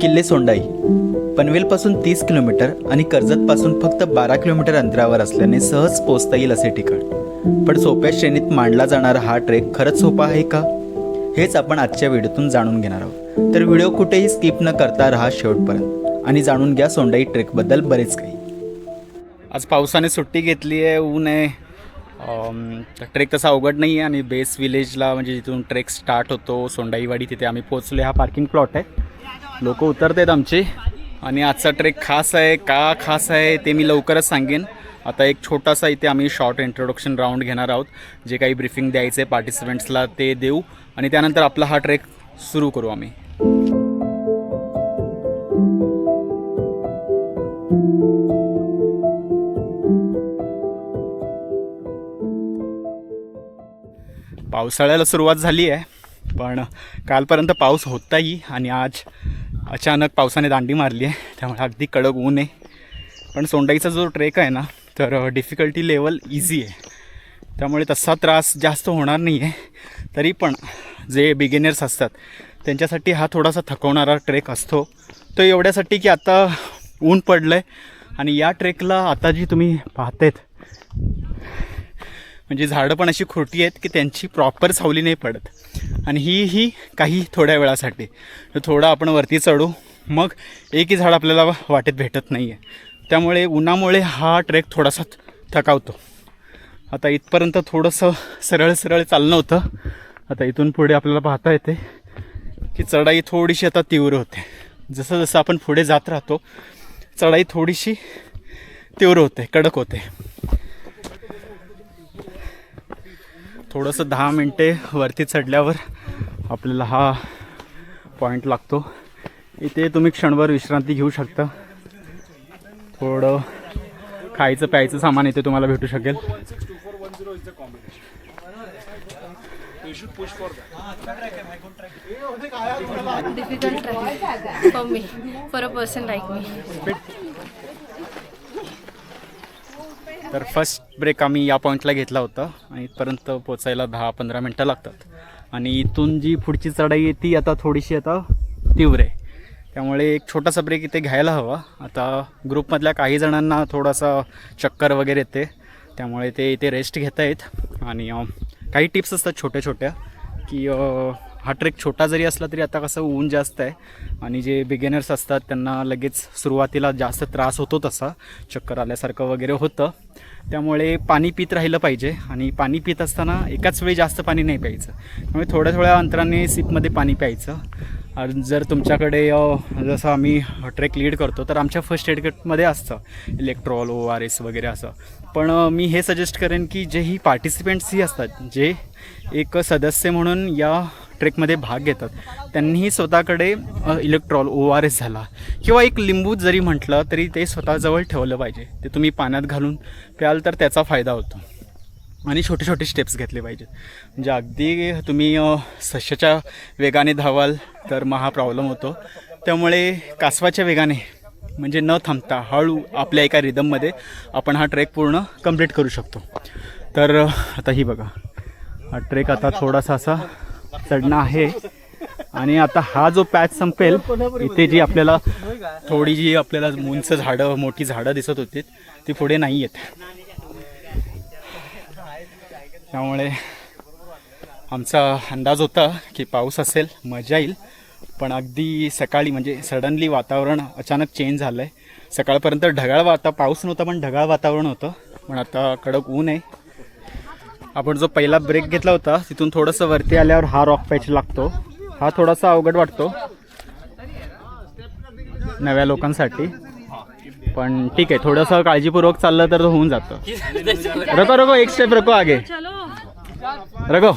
किल्ले सोंडाई. पनवेलपासून तीस किलोमीटर आणि कर्जतपासून फक्त बारा किलोमीटर अंतरावर असल्याने सहज पोचता येईल असे ठिकाण. पण सोप्या श्रेणीत मांडला जाणारा हा ट्रेक खरंच सोपा आहे का? हेच आपण आजच्या व्हिडिओतून जाणून घेणार आहोत. तर व्हिडिओ कुठेही स्किप न करता राहा शेवटपर्यंत आणि जाणून घ्या सोंडाई ट्रेकबद्दल बरेच काही. आज पावसाने सुट्टी घेतली आहे ऊन आहे. ट्रेक तसा अवघड नाही आहे आणि बेस विलेजला म्हणजे जिथून ट्रेक स्टार्ट होतो सोंडाईवाडी तिथे आम्ही पोचलो हा पार्किंग प्लॉट आहे. लोक उतरत आहेत आणि आजचा ट्रेक खास आहे का खास आहे ते मी लवकरच सांगेन. आता एक छोटासा इथे आम्ही शॉर्ट इंट्रोडक्शन राऊंड घेणार आहोत. जे काही ब्रीफिंग द्यायचं आहे पार्टिसिपेंट्सला ते देऊ. आणि त्यानंतर आपला हा ट्रेक सुरू करू आम्ही. पावसाळ्याला सुरुवात झाली आहे. पण कालपर्यंत पाऊस होताही आणि आज अचानक पावसाने दांडी मारली आहे. त्यामुळे अगदी कडक ऊन आहे. पण सोंडाईचा जो ट्रेक आहे ना तर डिफिकल्टी लेवल इझी आहे. त्यामुळे तसा त्रास जास्त होणार नाही आहे तरी पण जे बिगिनर्स असतात त्यांच्यासाठी हा थोडासा थकवणारा ट्रेक असतो. तो एवढ्यासाठी की आता ऊन पडलं आहे आणि या ट्रेकला आता जी तुम्ही पाहतेत म्हणजे झाडं पण अशी खोटी आहेत की त्यांची प्रॉपर सावली नाही पडत. आणि ही ही काही थोड्या वेळासाठी. तर थोडं आपण वरती चढू. मग एकही झाड आपल्याला वाटेत भेटत नाही आहे त्यामुळे उन्हामुळे हा ट्रेक थोडासा थकावतो. आता इथपर्यंत थोडंसं सरळ सरळ चालणं होतं. आता इथून पुढे आपल्याला पाहता येते की चढाई थोडीशी आता तीव्र होते. जसं जसं आपण पुढे जात राहतो चढाई थोडीशी तीव्र होते कडक होते. थोडंसं दहा मिनटे वरती चढल्यावर आपल्याला हा पॉईंट लागतो. इथे तुम्ही क्षणभर विश्रांती घेऊ शकता. थोडं खायचं प्यायचं सामान इथे तुम्हाला भेटू शकेल. Difficult track for me, for तर फर्स्ट ब्रेक आम्ही या पॉईंटला घेतला होता आणि इथपर्यंत पोचायला दहा पंधरा मिनटं लागतात. आणि इथून जी पुढची चढाई आहे ती आता थोडीशी आता तीव्र आहे. त्यामुळे एक छोटासा ब्रेक इथे घ्यायला हवा. आता ग्रुपमधल्या काही जणांना थोडासा चक्कर वगैरे येते. त्यामुळे ते इथे रेस्ट घेत आहेत आणि काही टिप्स असतात छोट्या छोट्या की हा ट्रेक छोटा जरी असला तरी आता कसं ऊन जास्त आहे. आणि जे बिगेनर्स असतात त्यांना लगेच सुरुवातीला जास्त त्रास होतो तसा. चक्कर आल्यासारखं वगैरे होतं. त्यामुळे पाणी पित राहिलं पाहिजे. आणि पाणी पित असताना एकाच वेळी जास्त पाणी नाही प्यायचं. त्यामुळे थोड्या थोड्या अंतराने सिपमध्ये पाणी प्यायचं. जर तुमच्याकडे जसं आम्ही ट्रेक लीड करतो तर आमच्या फर्स्ट एड किटमध्ये असतं. इलेक्ट्रॉल ओ आर एस वगैरे असं. पण मी हे सजेस्ट करेन की जे ही पार्टिसिपेंट्सही असतात जे एक सदस्य म्हणून या ट्रेकमध्ये भाग घेतात. त्यांनीही स्वतःकडे इलेक्ट्रॉल ओ आर एस झाला. किंवा एक लिंबू जरी म्हटलं तरी ते स्वतःजवळ ठेवलं पाहिजे. ते तुम्ही पाण्यात घालून प्याल तर त्याचा फायदा होतो. आणि छोटे छोटे स्टेप्स घेतले पाहिजेत. म्हणजे अगदी तुम्ही सश्याच्या वेगाने धावाल तर मग हा प्रॉब्लेम होतो. त्यामुळे कासवाच्या वेगाने म्हणजे न थांबता हळू आपल्या एका रिदममध्ये आपण हा ट्रेक पूर्ण कंप्लीट करू शकतो. तर आता ही बघा. हा ट्रेक आता थोडासा असा चढणं आहे. आणि आता हा जो पॅच संपेल इथे जी आपल्याला थोडी जी आपल्याला उंच झाडं मोठी झाडं दिसत होती ती पुढे नाही आहेत त्यामुळे आमचा अंदाज होता की पाऊस असेल मजा येईल. पण अगदी सकाळी म्हणजे सडनली वातावरण अचानक चेंज झालं आहे सकाळपर्यंत ढगाळ वाता पाऊस नव्हता पण ढगाळ वातावरण होतं. पण आता कडक ऊन आहे. आपण जो पहिला ब्रेक घेतला होता तिथून थोडंसं वरती आल्यावर हा रॉक पॅच लागतो. हा थोडासा अवघड वाटतो. नव्या लोकांसाठी. पण ठीक आहे थोडंसं काळजीपूर्वक चाललं तर होऊन जातं. रको रको एक स्टेप रको आगे. रको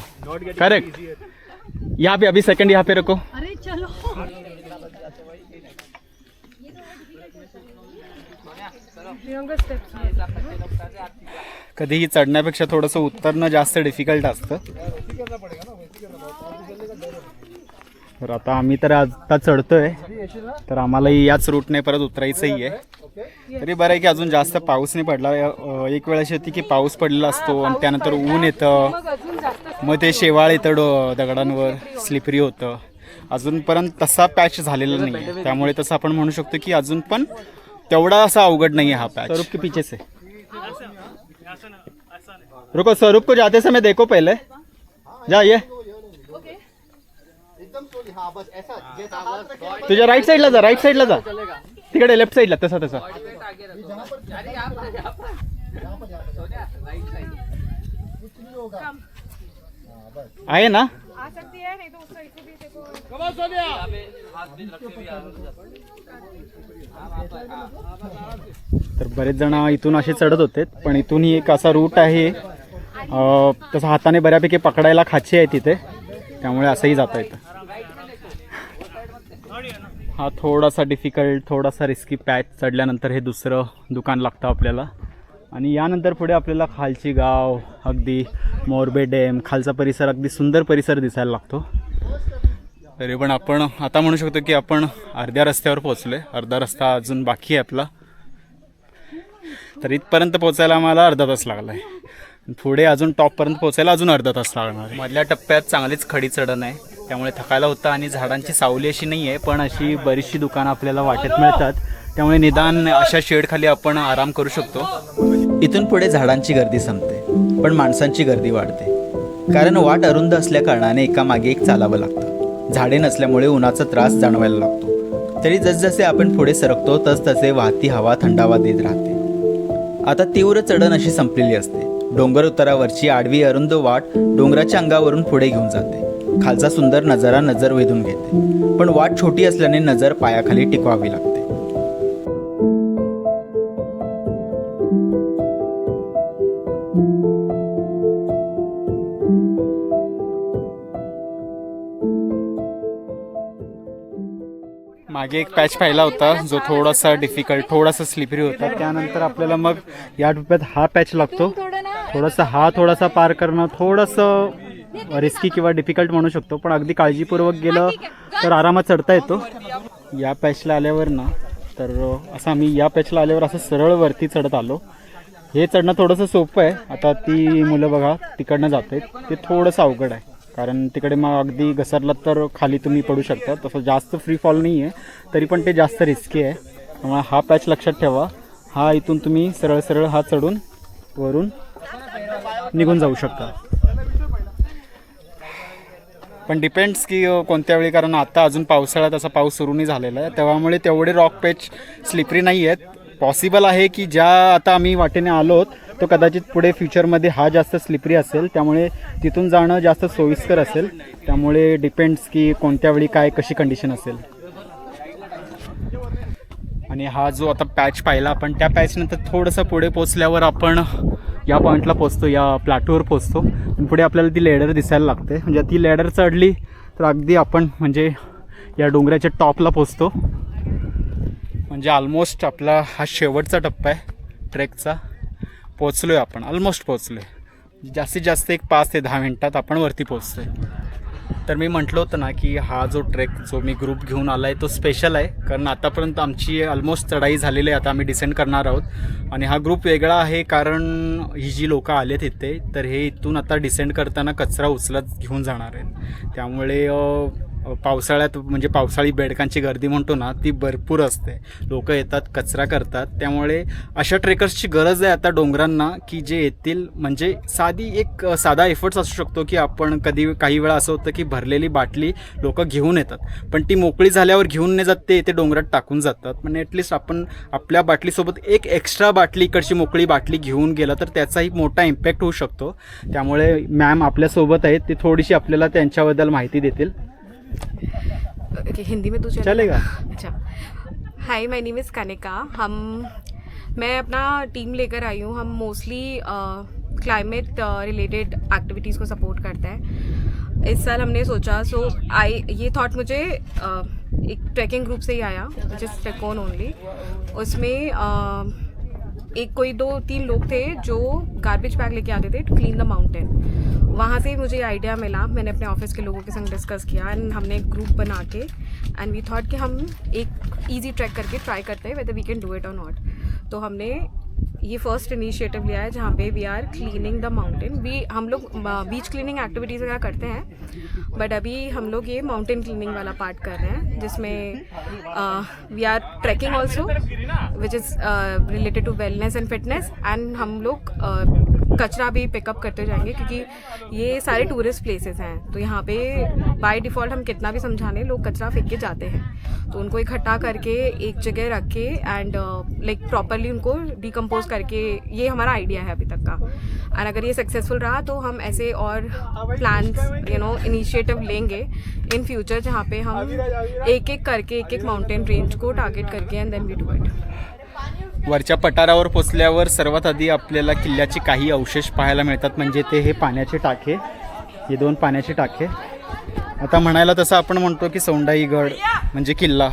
करेक्ट यहाँ पे अभी सेकंड यहाँ पे रको अरे चलो. कधीही चढण्यापेक्षा थोडंसं उतरणं जास्त डिफिकल्ट असतं. तर आता आम्ही तर आता चढतोय. तर आम्हालाही याच रूटने परत उतरायचंही आहे. तरी बरं आहे की अजून जास्त पाऊस नाही पडला. एक वेळ अशी होती की पाऊस पडलेला असतो आणि त्यानंतर ऊन येतं. मग ते शेवाळ येतं डो दगडांवर. स्लिपरी होतं. अजूनपर्यंत तसा पॅच झालेला नाही आहे त्यामुळे तसं आपण म्हणू शकतो की अजून पण तेवढा असा अवघड नाही आहे हा पॅच स्वरूप के पीछे आहे? रुको स्वरूप को जाते समय देखो पहले जा ये तुझ्या राईट साईडला जा राईट साईडला जा तिकडे लेफ्ट साईडला तसा तसा आहे ना तर बरेच जण इथून असे चढत होते पण इथूनही एक असा रूट आहे तसं हाताने बऱ्यापैकी पकडायला खाची आहे तिथे. त्यामुळे असंही जाता येतं हा थोडासा डिफिकल्ट थोडासा रिस्की पॅच चढल्यानंतर हे दुसरं दुकान लागतं आपल्याला. आणि यानंतर पुढे आपल्याला खालची गाव अगदी मोरबे डॅम खालचा परिसर अगदी सुंदर परिसर दिसायला लागतो. तरी पण आपण आता म्हणू शकतो की आपण अर्ध्या रस्त्यावर पोहोचलो आहे अर्धा रस्ता अजून बाकी आहे आपला. तर इथपर्यंत पोहोचायला आम्हाला अर्धा तास लागला आहे पुढे अजून टॉपपर्यंत पोहोचायला अजून अर्धा तास लागणार आहे. मधल्या टप्प्यात चांगलीच खडी चढण आहे. त्यामुळे थकायला होतं आणि झाडांची सावली अशी नाही आहे पण अशी बरीचशी दुकानं आपल्याला वाटेत मिळतात. त्यामुळे निदान अशा शेडखाली आपण आराम करू शकतो. इथून पुढे झाडांची गर्दी संपते पण माणसांची गर्दी वाढते. कारण वाट अरुंद असल्या कारणाने एकामागे एक चालावं लागतं. झाडे नसल्यामुळे उन्हाचा त्रास जाणवायला लागतो. तरी जसजसे आपण पुढे सरकतो तस तसे वाहती हवा थंडावा देत राहते. आता तीव्र चढण अशी संपलेली असते. डोंगर उतारावरची आडवी अरुंद वाट डोंगराच्या अंगावरून पुढे घेऊन जाते. खालचा सुंदर नजारा नजर वेधून घेते. पण वाट छोटी असल्याने नजर पायाखाली टिकवावी लागते. मागे एक पॅच पाहिला होता जो थोडासा डिफिकल्ट थोडासा स्लिपरी होता. त्यानंतर आपल्याला मग या टप्प्यात हा पॅच लागतो. थोडासा हा थोडासा पार करणं थोडंसं रिस्की किंवा डिफिकल्ट म्हणू शकतो पण अगदी काळजीपूर्वक गेलं तर आरामात चढता येतो. या पॅचला आल्यावर ना तर असं आम्ही या पॅचला आल्यावर असं सरळ वरती चढत आलो. हे चढणं थोडंसं सोपं आहे. आता ती मुलं बघा तिकडनं जात आहेत ते थोडंसं अवघड आहे. कारण तिकडे मग अगदी घसरलात तर खाली तुम्ही पडू शकता. तसं जास्त फ्री फॉल नाही आहे तरी पण ते जास्त रिस्की आहे. त्यामुळे हा पॅच लक्षात ठेवा. हा इथून तुम्ही सरळ सरळ हा चढून वरून निघून जाऊ शकता. पण डिपेंड्स की कोणत्या वेळी कारण आता अजून पावसाळ्यात असा पाऊस सुरू नाही झालेला आहे. त्यामुळे तेवढे रॉक पेच स्लिपरी नाही आहेत. पॉसिबल आहे की ज्या आता आम्ही वाटेने आलोत तो कदाचित पुढे फ्युचरमध्ये हा जास्त स्लिपरी असेल. त्यामुळे तिथून जाणं जास्त सोयीस्कर असेल. त्यामुळे डिपेंड्स की कोणत्या वेळी काय कशी कंडिशन असेल. आणि हा जो आता पॅच पाहिला आपण त्या पॅचनंतर थोडंसं पुढे पोचल्यावर आपण या पॉईंटला पोचतो या प्लॅटोवर पोचतो. आणि पुढे आपल्याला ती लेडर दिसायला लागते. म्हणजे ती लेडर चढली तर अगदी आपण म्हणजे या डोंगराच्या टॉपला पोचतो. म्हणजे ऑलमोस्ट आपला हा शेवटचा टप्पा आहे ट्रेकचा पोचलो आहे आपण ऑलमोस्ट पोचलो आहे जास्तीत जास्त एक पाच ते दहा मिनटात आपण वरती पोचतो आहे तर मी म्हटलं होतं ना की हा जो ट्रेक जो मी ग्रुप घेऊन आला आहे तो स्पेशल आहे. कारण आतापर्यंत आमची ऑलमोस्ट चढाई झालेली आहे. आता आम्ही डिसेंड करणार आहोत. आणि हा ग्रुप वेगळा आहे कारण ही जी लोकं आलेत इथे तर हे इथून आता डिसेंड करताना कचरा उचलत घेऊन जाणार आहेत. त्यामुळे पावसाळ्यात म्हणजे पावसाळी बेडकांची गर्दी म्हणतो ना ती भरपूर असते. लोक येतात कचरा करतात. त्यामुळे अशा ट्रेकर्सची गरज आहे आता डोंगरांना की जे येतील म्हणजे साधी एक साधा एफर्ट्स असू शकतो की आपण कधी काही वेळा असं होतं की भरलेली बाटली लोक घेऊन येतात. पण ती मोकळी झाल्यावर घेऊन नाही जात ते ते डोंगरात टाकून जातात. म्हणजे ॲटलिस्ट आपण आपल्या बाटलीसोबत एक एक्स्ट्रा बाटली इकडची मोकळी बाटली घेऊन गेलं तर त्याचाही मोठा इम्पॅक्ट होऊ शकतो. त्यामुळे मॅम आपल्यासोबत आहेत ती थोडीशी आपल्याला त्यांच्याबद्दल माहिती देतील. ओके हिंदी में तो चलेगा चलेगा। अच्छा। Hi my name is Kanika हम मैं अपना टीम लेकर आई हूँ। हम मोस्टली क्लाइमेट रिलेटेड एक्टिविटीज़ को सपोर्ट करते हैं। इस साल हमने सोचा सो आई ये थॉट मुझे uh, एक ट्रैकिंग ग्रुप से ही आया विच इज़ ट्रेकोन ओनली उसमें uh, एक कोई दो तीन लोग थे जो गार्बेज बैग लेके आते थे टू क्लीन द माउंटेन वहाँ से मुझे आइडिया मिला। मैंने अपने ऑफ़िस के लोगों के संग डिस्कस किया एंड हमने एक ग्रुप बना के एंड वी थॉट कि हम एक ईजी ट्रैक करके ट्राई करते हैं whether we can do it और नॉट तो हमने ये फ़र्स्ट इनिशिएटिव लिया है जहाँ पे we are cleaning the mountain we हम लोग बीच क्लीनिंग एक्टिविटीज़ वगैरह करते हैं बट अभी हम लोग ये माउंटेन क्लीनिंग वाला पार्ट कर रहे हैं, जिसमें we are trekking also which is related to wellness and fitness and हम लोग कचरा भी पिकअप करते जाएँगे क्योंकि ये सारे टूरिस्ट प्लेसेस हैं। तो यहाँ पे बाय डिफ़ॉल्ट हम कितना भी समझाने, लोग कचरा फेंक के जाते हैं। तो उनको इकट्ठा करके एक जगह रख के एंड लाइक प्रॉपरली उनको डिकम्पोज करके ये हमारा आइडिया है अभी तक का। एंड अगर ये सक्सेसफुल रहा तो हम ऐसे और प्लान्स यू नो इनिशिएटिव लेंगे इन फ्यूचर जहाँ पे हम एक एक करके एक एक माउंटेन रेंज को टारगेट करके and then we do it वरच्या पठारावर पोचल्यावर सर्वात आधी आपल्याला किल्ल्याचे काही अवशेष पाहायला मिळतात म्हणजे ते हे पाण्याचे टाके. हे दोन पाण्याचे टाके. आता म्हणायला तसं आपण म्हणतो की सौंडाईगड म्हणजे किल्ला.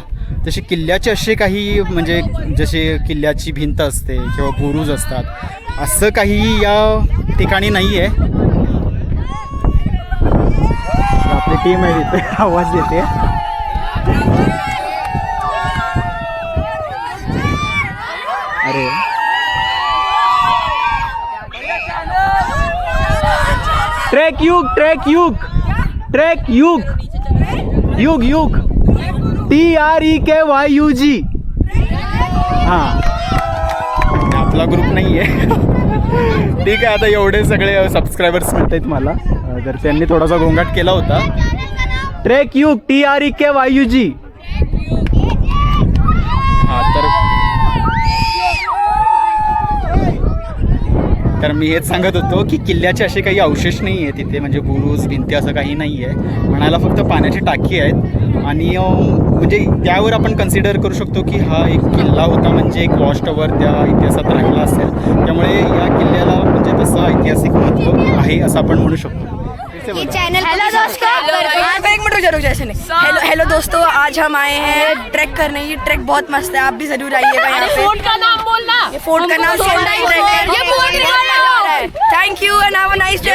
तसे किल्ल्याचे असे काही म्हणजे जसे किल्ल्याची भिंत असते किंवा बुरुज असतात असं काही या ठिकाणी नाही आहे आपली टीम आहे तिथे. आवाज येते अरे. ट्रॅक युग ट्रॅक युग trek Yug Yug Yug. T R E K Y U G हां. आपला ग्रुप नाही आहे ठीक आहे आता एवढे सगळे सबस्क्रायबर्स मिळत आहेत मला तर त्यांनी थोडासा गोंगाट केला होता. Trek Yug T R E K Y U G हां तर तर मी हेच सांगत होतो की किल्ल्याचे असे काही अवशेष नाही आहे तिथे म्हणजे बुरुज भिंती असं काही नाही आहे. म्हणायला फक्त पाण्याची टाकी आहेत. आणि म्हणजे त्यावर आपण कन्सिडर करू शकतो की हा एक किल्ला होता म्हणजे एक वॉश टॉवर त्या इतिहासात राहिला असेल. त्यामुळे या किल्ल्याला म्हणजे तसं ऐतिहासिक महत्त्व आहे असं आपण म्हणू शकतो. चैनल हेलो दोस्तों। आज एक मिनट रुक जा रुक जा ऐसे नहीं। हेलो हेलो दोस्तों आज हम आए हैं ट्रैक करने। ये ट्रैक बहुत मस्त है आप भी जरूर आइएगा यहाँ पे। फोर्ट का नाम बोलना। ये फोर्ट का नाम सोंडाई ट्रैक है। ये है thank you and have a nice day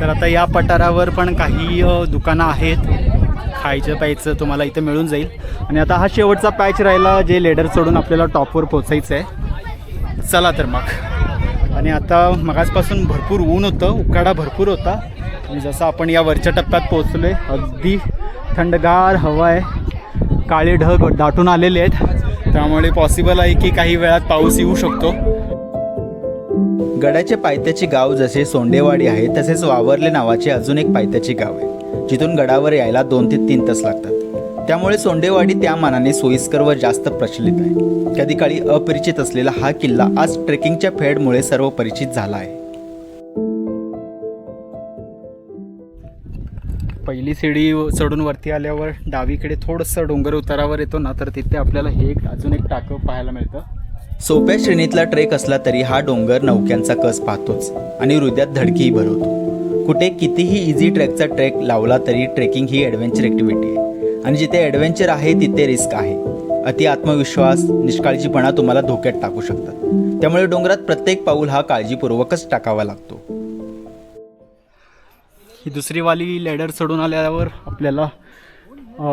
तर आता या पठारावर पण काही दुकानं आहेत. खायचं प्यायचं तुम्हाला इथे मिळून जाईल. आणि आता हा शेवटचा पॅच राहिला जे लेडर सोडून आपल्याला टॉपवर पोचायचं आहे चला तर मग. आणि आता मगाचपासून भरपूर ऊन होतं उकाडा भरपूर होता. आणि जसं आपण या वरच्या टप्प्यात पोहोचलो आहे अगदी थंडगार हवा आहे. काळे ढग दाटून आलेले आहेत. त्यामुळे पॉसिबल आहे की काही वेळात पाऊस येऊ शकतो. गडाचे पायथ्याचे गाव जसे सोंडेवाडी आहे तसेच वावरले नावाचे अजून एक पायथ्याचे गाव आहे जिथून गडावर यायला दोन ते तीन तास लागतात. त्यामुळे सोंडेवाडी त्या मानाने सोयीस्कर व जास्त प्रचलित आहे. कधी काळी अपरिचित असलेला हा किल्ला आज ट्रेकिंगच्या फेडमुळे सर्व परिचित झाला आहे. पहिली शिडी चढून वरती आल्यावर डावीकडे थोडंसं डोंगर उतारावर येतो ना तर तिथे आपल्याला हे एक अजून एक टाकं पाहायला मिळतं. सोप्या श्रेणीतला ट्रेक असला तरी हा डोंगर नौक्यांचा कस पाहतोच आणि हृदयात धडकीही भरवतो. कुठे कितीही इझी ट्रॅकचा ट्रेक लावला तरी ट्रेकिंग ही ॲडव्हेंचर ॲक्टिव्हिटी आहे. आणि जिथे ॲडव्हेंचर आहे तिथे रिस्क आहे. अति आत्मविश्वास निष्काळजीपणा तुम्हाला धोक्यात टाकू शकतात. त्यामुळे डोंगरात प्रत्येक पाऊल हा काळजीपूर्वकच टाकावा लागतो. ही दुसरी वाली लेडर चढून आल्यावर आपल्याला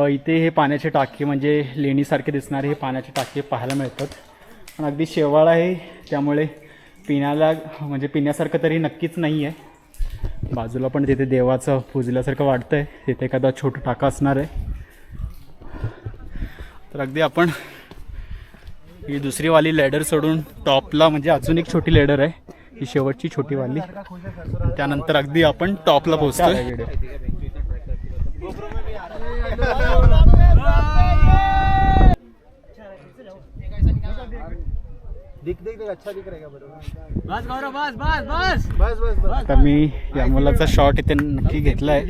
इथे हे पाण्याचे टाके म्हणजे लेणीसारखे दिसणारे हे पाण्याचे टाके पाहायला मिळतात. पण अगदी शेवाळ आहे त्यामुळे पिण्याला म्हणजे पिण्यासारखं तरी नक्कीच नाही आहे बाजूला पण तिथे देवाचं पुजल्यासारखं वाटतं आहे तिथे एखादा छोटं टाका असणार आहे. तर अगदी आपण ही दुसरी वाली लेडर सोडून टॉपला म्हणजे अजून एक छोटी लेडर आहे. ही शेवटची छोटी वाली. त्यानंतर अगदी आपण टॉपला आता मी या मुलाचा शॉट इथे नक्की घेतलाय.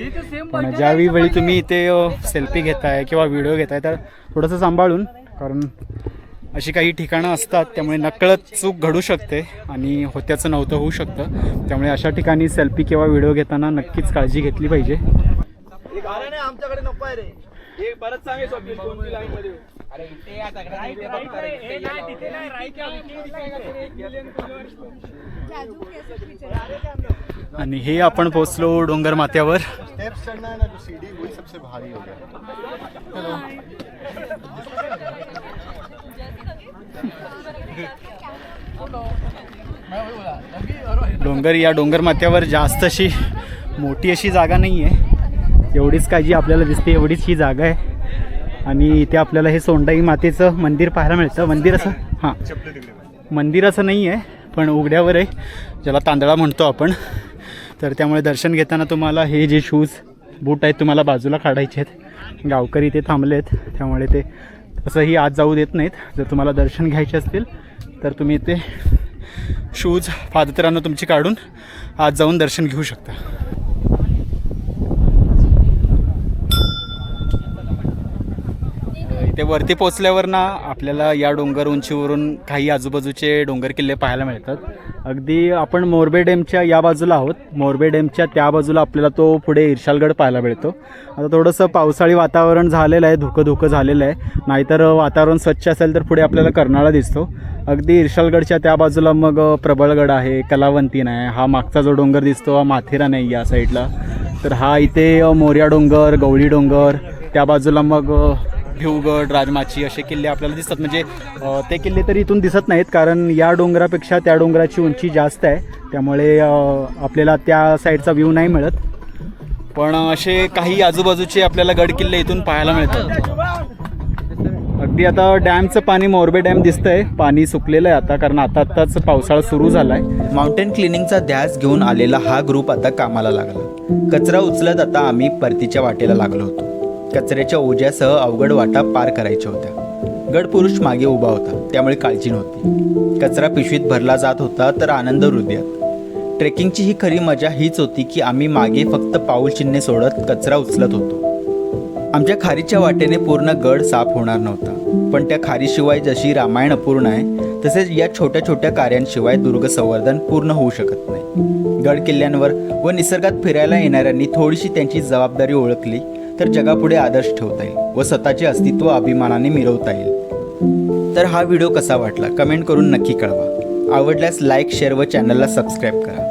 पण ज्यावेळी वेळी तुम्ही इथे सेल्फी घेताय किंवा व्हिडिओ घेताय तर थोडंसं सांभाळून कारण अशी काही ठिकाणं असतात त्यामुळे नकळत चूक घडू शकते आणि होत्याचं नव्हतं होऊ शकतं. त्यामुळे अशा ठिकाणी सेल्फी किंवा व्हिडिओ घेताना नक्कीच काळजी घेतली पाहिजे. आणि हे आपण पोचलो डोंगर माथ्यावर स्टेप्स चढ़ना है सबसे भारी हो गया डोंगर या डोंगर माथ्यावर जास्त अशी मोठी अशी जागा नाही आहे एवढीच काय जी आपल्याला दिसते एवढीच ही जागा आहे. आणि इथे आपल्याला हे सोंडाई मातेचं मंदिर पाहायला मिळतं. मंदिर असं हां. मंदिर असं नाही आहे पण उघड्यावर आहे. ज्याला तांदळा म्हणतो आपण. तर त्यामुळे दर्शन घेताना तुम्हाला हे जे शूज बूट आहेत तुम्हाला बाजूला काढायचे आहेत. गावकरी ते थांबले आहेत त्यामुळे ते असंही आत जाऊ देत नाहीत. जर तुम्हाला दर्शन घ्यायचे असतील तर तुम्ही ते शूज फादतरांना तुमची काढून आत जाऊन दर्शन घेऊ शकता. ते वरती पोचल्यावर ना आपल्याला या डोंगर उंचीवरून काही आजूबाजूचे डोंगर किल्ले पाहायला मिळतात. अगदी आपण मोरबे डॅमच्या या बाजूला आहोत. मोरबे डॅमच्या त्या बाजूला आपल्याला तो पुढे इर्शालगड पाहायला मिळतो. आता थोडंसं पावसाळी वातावरण झालेलं आहे धुकं धुकं झालेलं आहे. नाहीतर वातावरण स्वच्छ असेल तर पुढे आपल्याला कर्नाळा दिसतो. अगदी इर्शालगडच्या त्या बाजूला मग प्रबळगड आहे कलावंतीन आहे हा मागचा जो डोंगर दिसतो हा माथेरा नाही या साईडला. तर हा इथे मोर्या डोंगर गवळी डोंगर त्या बाजूला मग भिवगड राजमाची असे किल्ले आपल्याला दिसतात. म्हणजे ते किल्ले तरी इथून दिसत नाहीत कारण या डोंगरापेक्षा त्या डोंगराची उंची जास्त आहे. त्यामुळे आपल्याला त्या साईडचा व्ह्यू नाही मिळत. पण असे काही आजूबाजूचे आपल्याला गड किल्ले इथून पाहायला मिळतात. अगदी आता डॅमचं पाणी मोरबे डॅम दिसतंय. पाणी सुकलेलं आहे आता कारण आता आत्ताच पावसाळा सुरू झाला आहे माउंटेन क्लिनिंगचा ध्यास घेऊन आलेला हा ग्रुप आता कामाला लागला. कचरा उचलत आता आम्ही परतीच्या वाटेला लागलो होतो. कचऱ्याच्या ओझ्यासह अवघड वाटा पार करायच्या होत्या. गड पुरुष मागे उभा होता. त्यामुळे काळजी नव्हती. कचरा पिशवीत भरला जात होता तर आनंद हृदयात. ट्रेकिंगची ही खरी मजा हीच होती की आम्ही मागे फक्त पाऊल चिन्हे सोडत कचरा उचलत होतो. आमच्या खारीच्या वाटेने पूर्ण गड साफ होणार नव्हता. पण त्या खारीशिवाय जशी रामायण अपूर्ण आहे तसेच या छोट्या छोट्या कार्यांशिवाय दुर्ग संवर्धन पूर्ण होऊ शकत नाही. गड किल्ल्यांवर व निसर्गात फिरायला येणाऱ्यांनी थोडीशी त्यांची जबाबदारी ओळखली तर जगापुढे आदर्श ठेवता येईल व स्वतःचे अस्तित्व अभिमानाने मिरवता येईल. तर हा व्हिडिओ कसा वाटला कमेंट करून नक्की कळवा. आवडल्यास लाईक शेअर व चॅनलला सबस्क्राईब करा.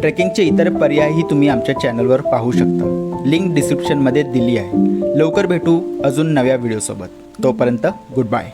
ट्रेकिंगचे इतर पर्यायही तुम्ही आमच्या चॅनलवर पाहू शकता. लिंक डिस्क्रिप्शनमध्ये दिली आहे. लवकर भेटू अजून नव्या व्हिडिओसोबत. तोपर्यंत गुड बाय.